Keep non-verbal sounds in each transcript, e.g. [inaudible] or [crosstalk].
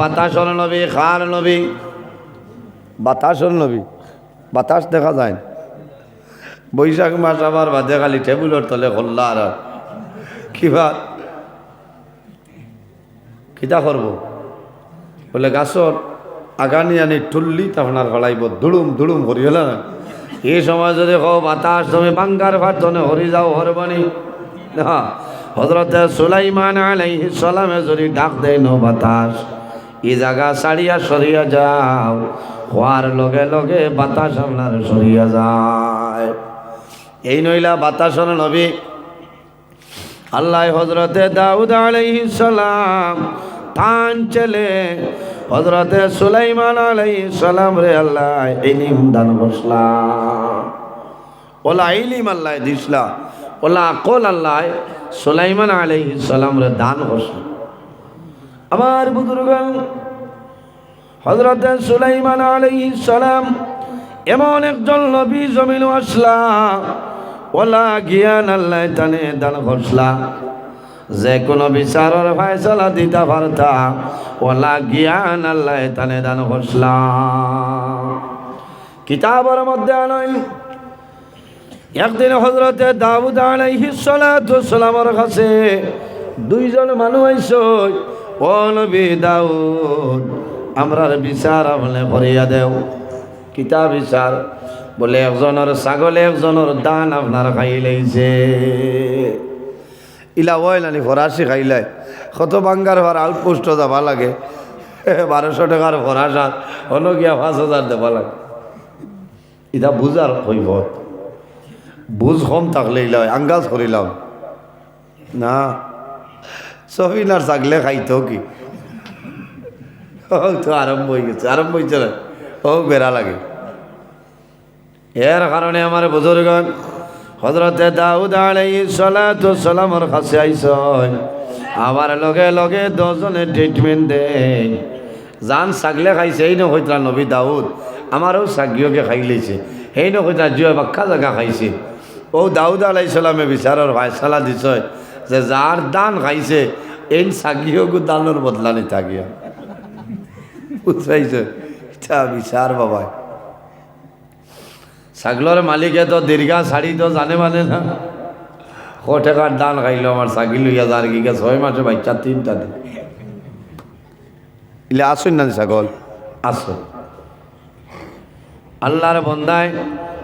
বাতাসর নবী খার নবী। বাতাসর নবী, বাতাস দেখা যায় বৈশাখ মাস আবার বাদে খালি টেবিলের তলে খোল্লা আর কিবা কিতা করব বলে গাছর আগানি আনি ঠুল্লি আপনার ফলাইব দুড়ুম দুড়ুম হরি হল না? এই সময় যদি কো বাতাস, তুমি বাঙ্গার ভাত তনে হরি যাও হরবানি না হজরতে সুলাইমান আলাইহিস সালামে যদি ডাক দেয় নো বাতাস। এই জায়গা সারিয়া সরিয়া যাও। হওয়ার লগে লগে বাতাস আপনার সরিয়া যায়। এই নইলা বাতাসন নবী আল্লাহ হজরতে দাউদ সালাম তান চলে। হজরতে সুলাইমান সালাম রে আল্লাহ ইলিম দান বসলাম ওলা ইলিম আল্লাহ দিসলা। ওলা আকল আল্লাহ সুলাইমান আলাইহিস সালাম রে দান বসলাম আমার বুজুর্গান হজরতে সুলাইমান আলাইহিস সালাম এমন একজন নবী জমিন আসলা, ওলা জ্ঞান আল্লাহ তানে দান ঘটলা যে কোনো বিচারের ফায়সলা দিতে পারতা, ওলা জ্ঞান আল্লাহ তানে দান ঘটলা কিতাবের মধ্যে আনয় একদিন হজরতে দাউদ আলাইহিস সালামের কাছে দুইজন মানুষ আইস ও নবী দাউদ আমরার বিচার আমলে করিয়া দেও। কিতা বিচার? বলে একজনের ছাগলে একজনের দান আপনার খাই লাইছে ইলা ওই নানি ফরাসি খাইলাই কত বাঙ্গার ভার আউটপোস্ট যাবা লাগে। বারোশো টাকার ফরাস আর হলো পাঁচ হাজার দেবা লাগে। ইটা বুঝার কৈফত। বুঝ কম থাকলে ইলাই আঙ্গাজ করিলাম। না সফিনার ছাগলে খাইতো কি? ও, তো আরম্ভ হয়ে গেছে, আরম্ভ হয়েছে না? ও, বেড়া লাগে। এর কারণে আমার বুজুর্গন হজরতে দাউদ আলাইহিস সালাতু সালামর কাছে আইসন। আমার লগে লগে দশজনে ট্রিটমেন্ট দেয় জান ছাগলে খাইছে, এই নকইতরা নবী দাউদ, আমারও খাই লৈছে। সেই নকইতরা জিও বাক্কা জাগা খাইছে। ও, দাউদ আলাই সালামে বিচাৰৰ ফাইসালা দিছে যে যার দান খাইছে এই ছাগিওকো দানের বদলা নি থাকিয়া বুঝাইছে, এটা বিচার বাবা ছাগলের মালিকে তো দীর্ঘা শাড়ি তো জানে মানে না। ক টাকার দান খাইলো আমার ছাগি লইয়া যার গিয়ে ছয় মাসে বাচ্চা তিনটা দিন। ইলে আসুন না ছাগল? আসো আল্লাহর বন্দায়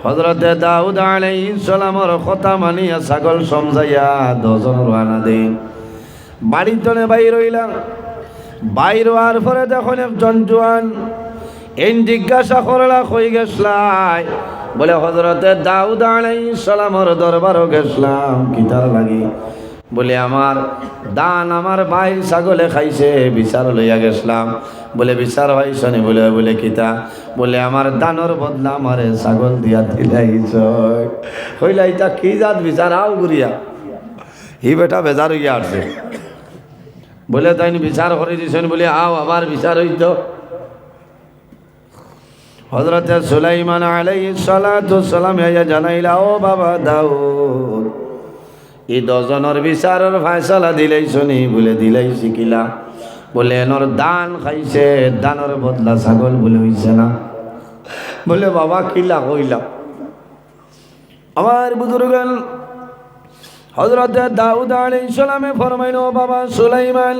হজরতে দাউদ আলাইহিস সালামর কথা মানিয়া ছাগল সমঝাইয়া দজন রানা দিন। বাড়ির তনে বাইর হইলাম বাইর হওয়ার পরে দেখুন একজন জোয়ান, এই জিজ্ঞাসা করলা হয়ে গেছলাই? বলে হজরতে দাউদ আলাইহিস সালামর দরবারও গেছলাম কিতার লাগি? বলে, আমার দান আমার ভাই ছাগলে খাইছে, বিচার লইয়া গেছলাম। বলে, বিচার হয়েছনি বলে বলে কিতা বলে, আমার দানর বদলা আমারে ছাগল দিয়া দিলাইছ। হইলা ইতা কি জাত বিচার? আও গুরিয়া হি বেটা বেজার হইয়া আসছে। বলে তাই বিচার করে দিছেন বলে, আও আবার বিচার হইতো। হজরতে সুলাইমান সালাতু সালাম জানাইলা, ও বাবা দাউদ, এই দজনের বিচারের ফায়সালা দিলেই শুনি বলে দিলেই শিখিলা বলে, এনর দান খাইছে, দানের বদলা ছাগল বলে হইছে না। বলে, বাবা কিলা কইলা আমার বুজুর্গান হজরত দাউদ আলী সালামে ফরমাইল, "ও বাবা সুলাইমান,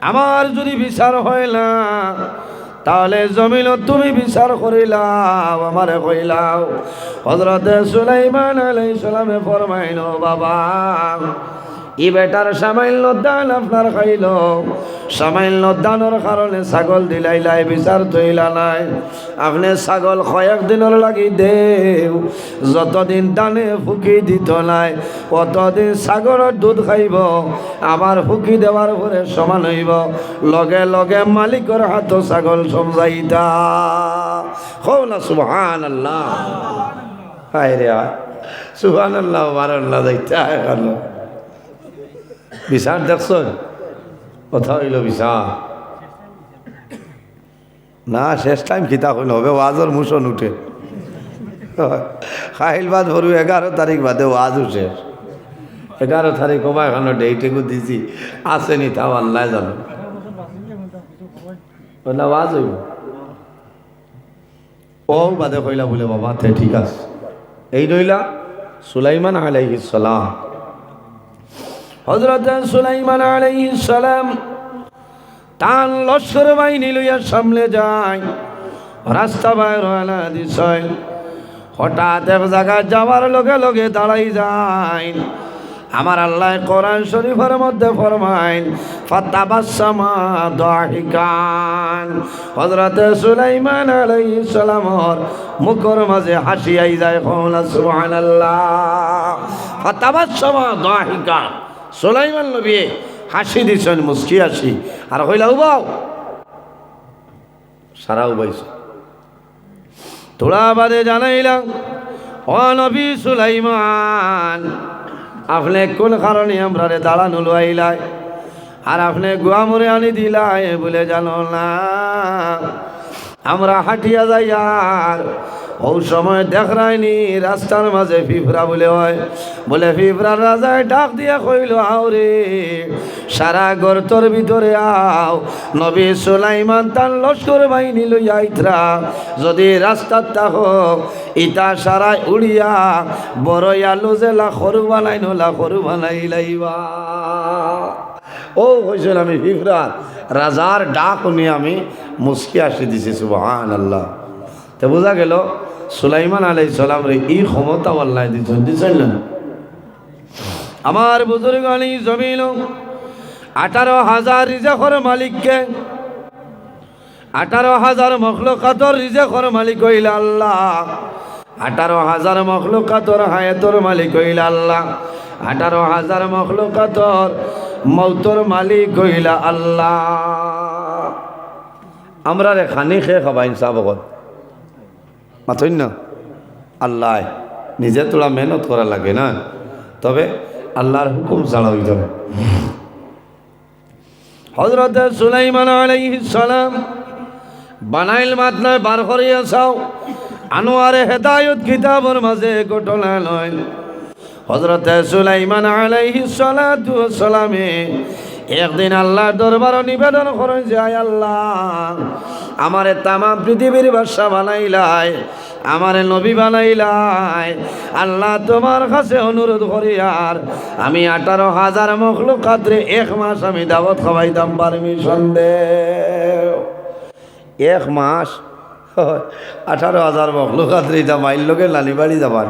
আমার যদি বিচার হয় না, তাহলে জমিল তুমি বিচার করিলাও আমারে কইলাও হজরত সুলাইমান আলী সালামে ফরমাইল বাবা ই বেটার সামাইল দান আপনার খাইল। সামাইল দানের কারণে ছাগল দিলাইলাই বিচার তৈলা নাই। আপনি ছাগল কয়েক দিনের লাগি দেও, যতদিন দানে ফুকি দিত নাই কতদিন ছাগলের দুধ খাইব, আবার ফুকি দেওয়ার পরে সমান হইব। লগে লগে মালিকর হাত ছাগল সমজাইতা হও না সুবহান আল্লাহ হায় রে সুবহান আল্লাহ বারাল্লাহ যাইতা বিচার দেখছ কথা হইল বিচার না শেষ টাইম খিতা হইল হবে ওয়াজর মুসন উঠে খাইল বাদ ভরু এগারো তারিখ বাদে ওয়াজও শেষ এগারো তারিখ কবা এখানে ডেইটেকু দিছি আসেনি তাও আল্লাহ জানো বললে আওয়াজ হইব ও বাদে কইলা বলে বাবা তে ঠিক আছে এই রইলা সুলাইমান আলাইহিস সালাম হযরত সুলাইমান সালাম তান লস্কর বাহিনী লইয়া সামনে যায়। রাস্তা বাইর দিছয় হঠাৎ এক জায়গায় যাওয়ার লগে লগে দাঁড়াই যায়। আমার আল্লাহ কোরআন শরীফের মধ্যে ফরমাইন ফাতাবাসসামা দাহিকান। হযরত সুলাইমান আলাইহিস সালামর মুখর মাঝে হাসি আই যায় সুবহানাল্লাহ ফাতাবাসসামা দাহিকান। সুলাইমান নবী হাসি দিছেন মুস্কি হাসি। আর কইলা উবাও। সারা উবাইছে। তোরা বাদে জানাইলাম, ও নবী সুলাইমান, আপনি কোন কারণে আমরা দাঁড়ানো লইলাই? আর আপনি গুয়ামরে আনি দিলাই বলে জানো না? আমরা হাঁটিয়া যাই আর ও সময় দেখায়নি রাস্তার মাঝে ফিফরা বলে হয়। বলে ফিফরার রাজায় ডাক দিয়া কইল আওরে সারা গর্তর ভিতরে আও। নবী সুলাইমান তার লস্কর বাহিনী লইয়া আইত্রা। যদি রাস্তার তাহ ইটা সারাই উড়িয়া বড় আলু যে লাখরু বানাই ন লাখরু বানাই লাইবা। ও হয়েছিল আমি ফিফরার রাজার ডাক উনি আমি মুস্কি আসি দিছি সুবহান আল্লাহ তো বোঝা গেল সুলাইমান আলাই সালাম রে, এই ক্ষমতা আল্লাহ দিচ্ছেন দিচ্ছেন না আমার বুজুর্গ আলী জমিল, আঠারো হাজার রিজাখর মালিককে, আঠারো হাজার মখলকাতর রিজাখর মালিক হইল আল্লাহ। আঠারো হাজার মখলকাতর হায়াতর মালিক হইল আল্লাহ। আঠারো হাজার মখলকাতর মৌতর মালিক হইল আল্লাহ। আমরা রে খানি খেয়ে খাবা ইনসাফ মাথইন না আল্লাহ, নিজে তোরা মেহনত করা লাগে না। তবে আল্লাহর হুকুম ছাড়া হইতে হবে হজরত সুলাইমান আলাইহিস সালাম বানাইল মাতনায় বার করিয়া চাও। আনোয়ারে হেদায়ত কিতাবর মাঝে ঘটনা নয় হজরত সুলাইমান আলাইহিস সালাতু ওয়াস সালামে একদিন আল্লাহর দরবার নিবেদন করেন যে, আয় আল্লাহ, আমারে তামাম পৃথিবীর বাসা বানাইলাই, আমারে নবী বানাইলাই। আল্লাহ তোমার কাছে অনুরোধ করি আর, আমি আঠারো হাজার মখলুক কাতরে এক মাস আমি দাওয়াত খাওয়াইতাম পারমিশন দে। এক মাস? আঠারো হাজার মখলুক কাতরে এটা মাইল লোকে লালি বাড়ি যাবার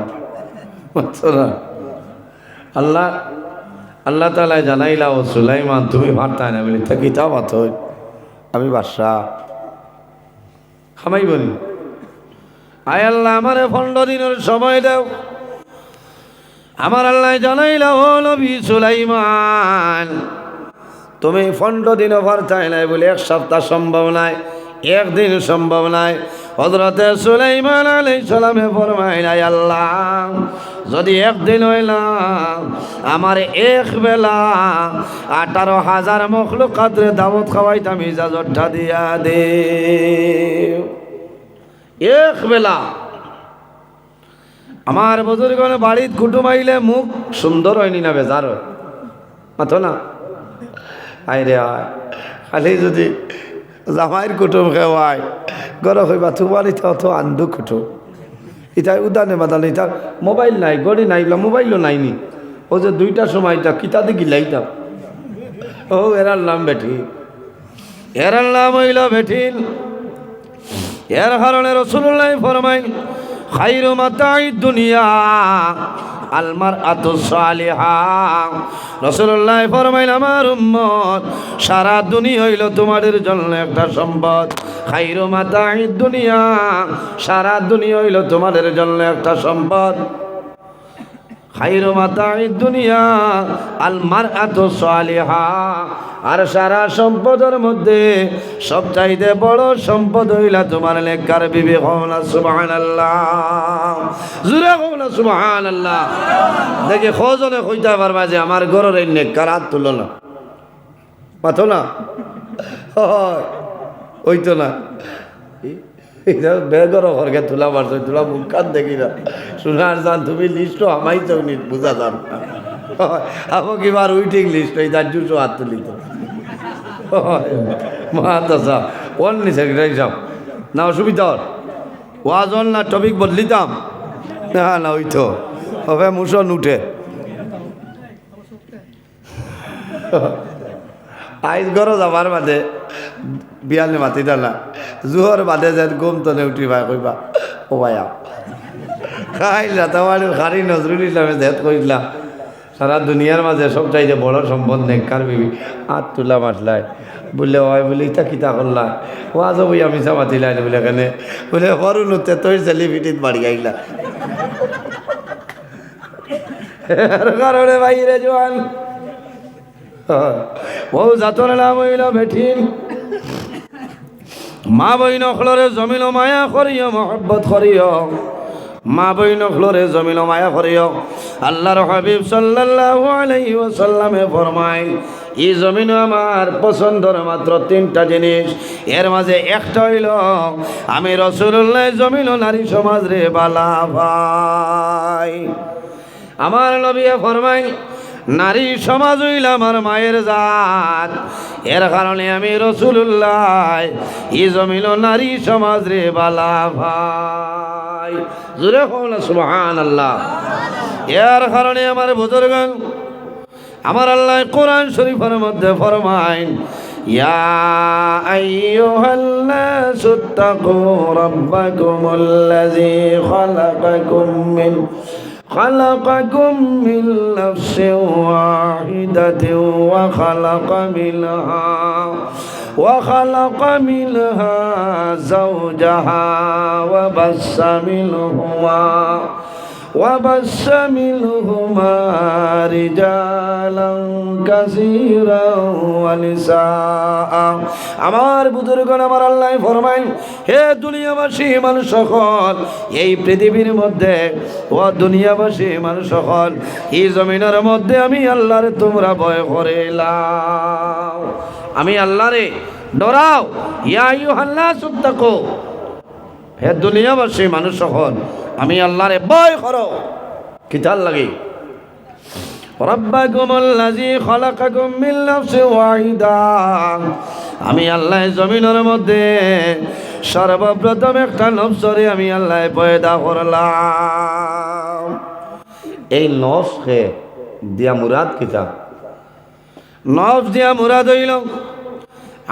আল্লাহ আল্লাহ তালায় জানাইলা, ও সুলাইমান, তুমি ভারতায় না বলি, তা কিতা আমি বাদশাহ খামাই বলি, আয় আল্লাহ, আমারে পনেরো দিনের সময় দাও। আমার আল্লাহ জানাইলা, ও নবী সুলাইমান, তুমি পনেরো দিনও ভারতায় নাই বলে, এক সপ্তাহ সম্ভব নাই, একদিন সম্ভব নাই। হজরতে সুলাইমান আলাই সালামে ফরমাই নাই আল্লাহ যদি একদিন হইলাম, আমার এক বেলা আঠারো হাজার মখলুক কাতরে দাওয়াত খাওয়াইতাম, ইজাজতটা দিয়া দে। এক বেলা। আমার বুজুর্গণ বাড়িত কুটুম আইলে মুখ সুন্দর হয়নি না বেজার হয়? মাথো না? আই রে খালি যদি জামাইর কুটুম খেওয়ায়, গরম হইবা তোমার ইটা অত আন্দু কুটুম। ইটা উদানে বাদালে, এটা মোবাইল নাই গড়ি নাই, এগুলো মোবাইলও নাইনি। ও যে দুইটা সময় এটা কিতা দিকে লাইতাম ও, এরার নাম বেঠি এরার নাম হইল বেঠিল। এর কারণে রসুল্লাহ ফরমাইল খাই মাতাই দুনিয়া। আলমার আতু সালিহা। রসুল্লাহ ফরমাইল, আমার উম্মত, সারা দুনিয়া হইল তোমাদের জন্য একটা সম্পদ। খাইরো মাতা দুনিয়া, সারা দুনিয়া হইল তোমাদের জন্য একটা সম্পদ। খাইরু মাতাই দুনিয়া, আল মারআতু সালিহা। আর সারা সম্পদের মধ্যে সবচাইতে বড় সম্পদ হইলা তোমার লেখার বিবে হওনা সুবহানাল্লাহ। জুরে হওনা সুবহানাল্লাহ। দেখে খোঁজনে কইতে পারবা যে আমার ঘরের এই নেককার হাত তুলো না। মাথো না? হয় ওইতো না। বেগর ঘরকে তোলা মারছো তোলা মুখ কান দেখি না। শোনার যান তুমি লিস্ট আমাই তো নি বুঝা যান আমো কিবার উইটিং লিস্ট এই তার জুটো হাত তুলি তো। মাতাসা অন্য সেক্রেটারি সাহেব না অসুবিধা ওর ওয়াজ অন না টপিক বদলিতাম না না ওই তো হবে মুসন উঠে। আইজ গরো যাবার বাদে, বিয়ালে মাতি ডালা জুহর বাদে যেন গুম তনে উঠি ভাই কইবা ও ভাইয়া, খাইলা তোমার খারি নজরুল ইসলামে দেহ কইলা সারা দুনিয়ার মাঝে সব চাইতে বড় সম্পদ নেকর বিবি, হাত তুলা মাসলাই বললে ওই বলে, ইতা কিতা করলা ও আজ বই আমি চামাতি লাইন বলে এখানে বলে সরু নুতে তোর সেলিব্রিটিত বাড়ি আইলা কারণে বাইরে জোয়ান বহু জাতর নাম হইল বেঠিন মা বইন অখলরে জমিল মায়া করিও মহব্বত করিও মা বইন অখলরে জমিল মায়া করিও আল্লাহর হাবিব সাল্লাল্লাহু আলাইহি ওয়াসাল্লামে ফরমায় এই জমিন আমার পছন্দর মাত্র তিনটা জিনিস। এর মাঝে একটা হইল, আমি রসুল্লাহ জমিন নারী সমাজ রে বালা ভাই। আমার নবিয়ে ফরমাই নারী সমাজ হইল আমার মায়ের জাত এর কারণে আমি রসুল্লাহ ই জমিল নারী সমাজ রে বালা ভাই জুড়ে কমলা সুবহান আল্লাহ এর কারণে আমার বুজুর্গ আমার আল্লাহ কোরআন শরীফের মধ্যে ফরমাইন ইয়া আইয়ুহাল্লাস তাকু রাব্বাকুমুল্লাযী খালাকাকুম মিন خلقكم من نفس واحدة وخلق منها وخلق منها زوجها وبس منهما وبس منهما رجالا كثيرا ونساء আমার বুজুর্গণ আমার আল্লাহ ফরমাই হে দুনিয়াবাসী মানুষ সকল এই পৃথিবীর মধ্যে ও দুনিয়াবাসী মানুষ সকল এই জমিনের মধ্যে আমি আল্লাহর তোমরা ভয় করে লাও আমি আল্লাহরে ডরাও ইয়া ইউহাল্লা সুত্তাকো হে দুনিয়াবাসী মানুষ সকল আমি আল্লাহরে ভয় করো কিতাল লাগে রব্বাকুম আল্লাযী খালাকাকুম মিন নাফসিন আমি আল্লাহ জমিনের মধ্যে সর্বপ্রথম একটা নফসরে আমি আল্লাহ পয়দা করলাম। এই নফসকে দিয়া মুরাদ কিতা নফস দিয়া মুরাদ হইল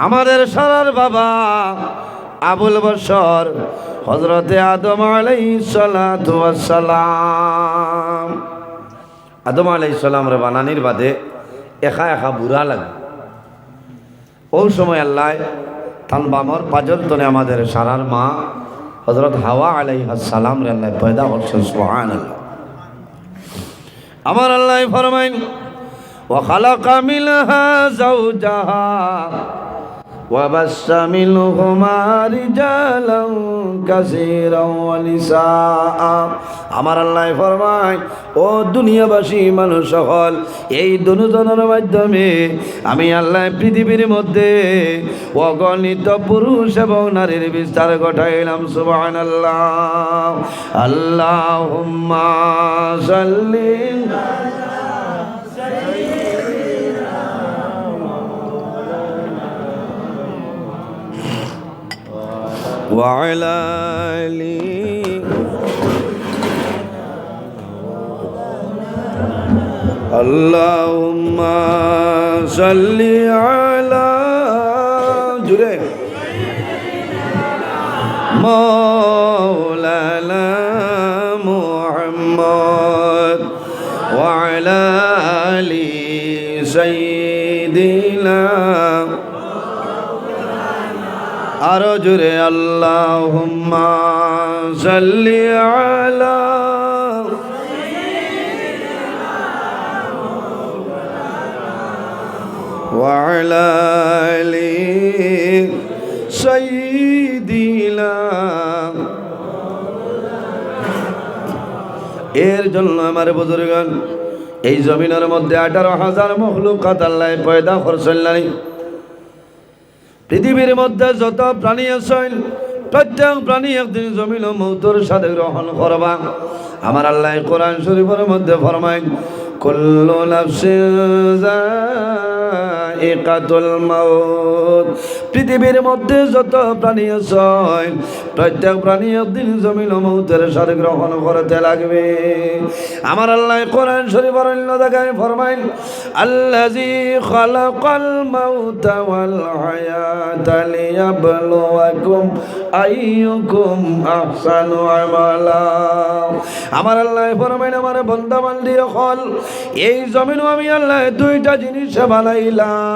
আমাদের সারার বাবা আবুল বসর হজরতে আদম আলাইসালাম আদম আলাইসালাম রে বানানির বাদে একা একা বুড়া লাগে ওই সময় আল্লাহ তান বামর পাজর তনে আমাদের সারার মা হজরত হাওয়া আলাই সালাম রে আল্লাহ পয়দা করছেন সোহান আল্লাহ আমার আল্লাহ ফরমাইন وخلق منها زوجها وبس منهما رجالا كثيرا ونساء আমার আল্লাহ ফরমায় ও দুনিয়াবাসী মানুষ সকল এই দুজনের মাধ্যমে আমি আল্লাহ পৃথিবীর মধ্যে অগণিত পুরুষ এবং নারীর বিস্তার ঘটাইলাম সুবহান আল্লাহ আল্লাহ সাল্লিম وعلى آله اللهم صل على جري مولانا محمد وعلى آل سيدنا আরো জুড়ে আল্লাহ সাল্লি আলা وعلى آل سيدنا এর জন্য আমার বুজুর্গান এই জমিনের মধ্যে আঠারো হাজার মখলুকাত আল্লাহ পয়দা করছেন পৃথিবীর মধ্যে যত প্রাণী আছেন, প্রত্যেক প্রাণী একদিন জমিল মৌতর সাথে গ্রহণ করবা। আমার আল্লাহ কোরআন শরীফের মধ্যে ফরমাই কল্লো নাফসিন যায়িকাতুল মাউত। পৃথিবীর মধ্যে যত প্রাণী আছে, প্রত্যেক প্রাণী একদিন জমিন ও মৌতের সাথে গ্রহণ করতে লাগবে। আমার আল্লাহ কোরআন শরীফ অরণ্য দেখায় ফরমাইন আল্লাজি খালাকাল মাউতা ওয়াল হায়াতা লিয়াবলুয়াকুম আইয়ুকুম আহসানু আমালা। আমার আল্লাহ ফরমাইন আমার বন্দা বান্দি হল এই জমিন আমি আল্লাহ দুইটা জিনিস বানাইলাম।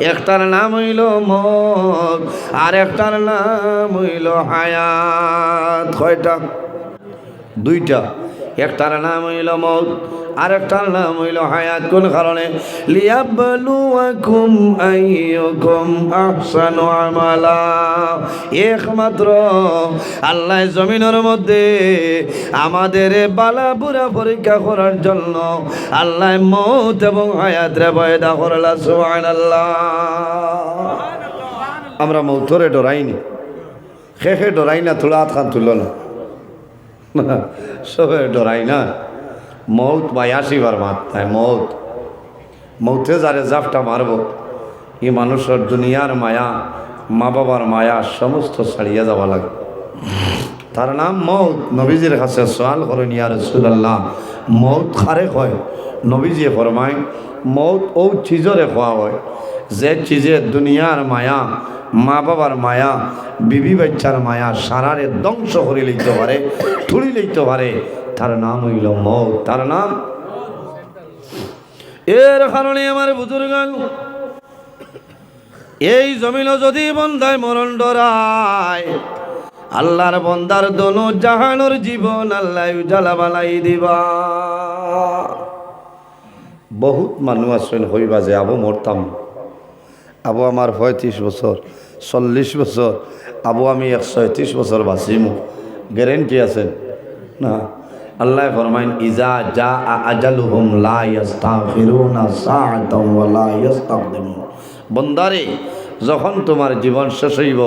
একটার নাম হইল মোক আর একটার নাম হইল হায়াত। কয়টা? দুইটা। একটার নাম হইল মৌত আর একটার নাম হইল হায়াত। কোন কারণে? একমাত্র আল্লাহ জমিনের মধ্যে আমাদের বালা বুড়া পরীক্ষা করার জন্য আল্লাহ মৌত এবং হায়াত রে বয়দা করলা, সুবহানাল্লাহ। আমরা মৌতরে ডরাইনি খে ডরাই না থোড়া হাত খান তুলল না। [laughs] সবে ডরাই না। মৌত ভাই আসিবার মাত্রায় মৌত। মৌতে যারে জাফটা মারব, এই মানুষের দুনিয়ার মায়া মা বাবার মায়া সমস্ত ছাড়িয়ে যাওয়া লাগে। তার নাম মৌত, নবীজির কাছে সোয়াল করেন ইয়া রসুল্লাহ মৌত খারে হয় নবীজি ফরমায়, মৌত ও চিজরে খোয়া হয়, যে চিজে দুনিয়ার মায়া মা বাবার মায়া, বিবি বাচ্চার মায়া সারারে ধ্বংস করে লইতে পারে তুলি লইতে পারে। তার নাম হইল মৌত। তার নাম? এর কারণে আমার বুজুর্গান, এই জমিন যদি বন্ধায় মরণ ডরায়, আল্লাহর বন্দার দোনো জাহানোর জীবন আল্লাহ উজালা বালাই দিবা। বহুত মানুষ আছেন, হইবা যে আবু মরতাম। আবু আমার পঁয়ত্রিশ বছর, চল্লিশ বছর, আবু আমি একশো ত্রিশ বছর বাঁচিমু গ্যারেন্টি আছেন না। আল্লাহ ফরমাইন, ইজা যা আজালুহুম লা ইস্তাগফিরুনা সাআতাও ওয়া লা ইস্তাকদিমুন বন্দারে, যখন তোমার জীবন শেষ হইব,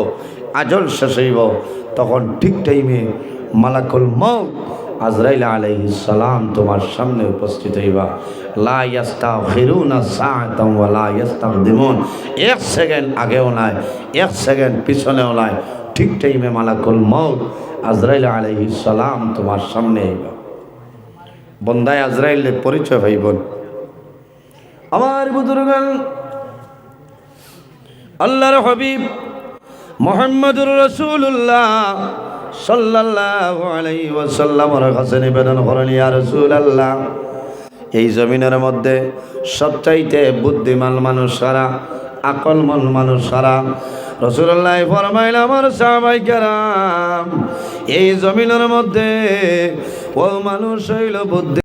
আজল শেষ হইব, তখন ঠিক টাইমে মালাকুল মৌত আজরাইল সালাম তোমার সামনে উপস্থিত হইবা। লা ইস্তাগফিরুনা সাআতাও ওয়া লা ইস্তাকদিমুন এক সেকেন্ড আগেও নাই, এক সেকেন্ড পিছনেও নাই। ঠিক টাইমে মালাকুল মৌত আজরাইল সালাম তোমার সামনে আইবা বন্দায় আজরাইলের পরিচয় ভাইবন। আমার বুজুর্গান আল্লাহর হবিব মোহাম্মদুর রসুল্লাহ সাল্লাল্লাহু আলাইহি ওয়াসাল্লামের কাছে নিবেদন করেন ইয়া রাসূলুল্লাহ, এই জমিনের মধ্যে সবচাইতে বুদ্ধিমান মানুষ সারা আকলমন মানুষ সারা রসুল্লাহ ফরমাইল, আমার সাহাবাই কেরাম, এই জমিনের মধ্যে ও মানুষ হইল বুদ্ধি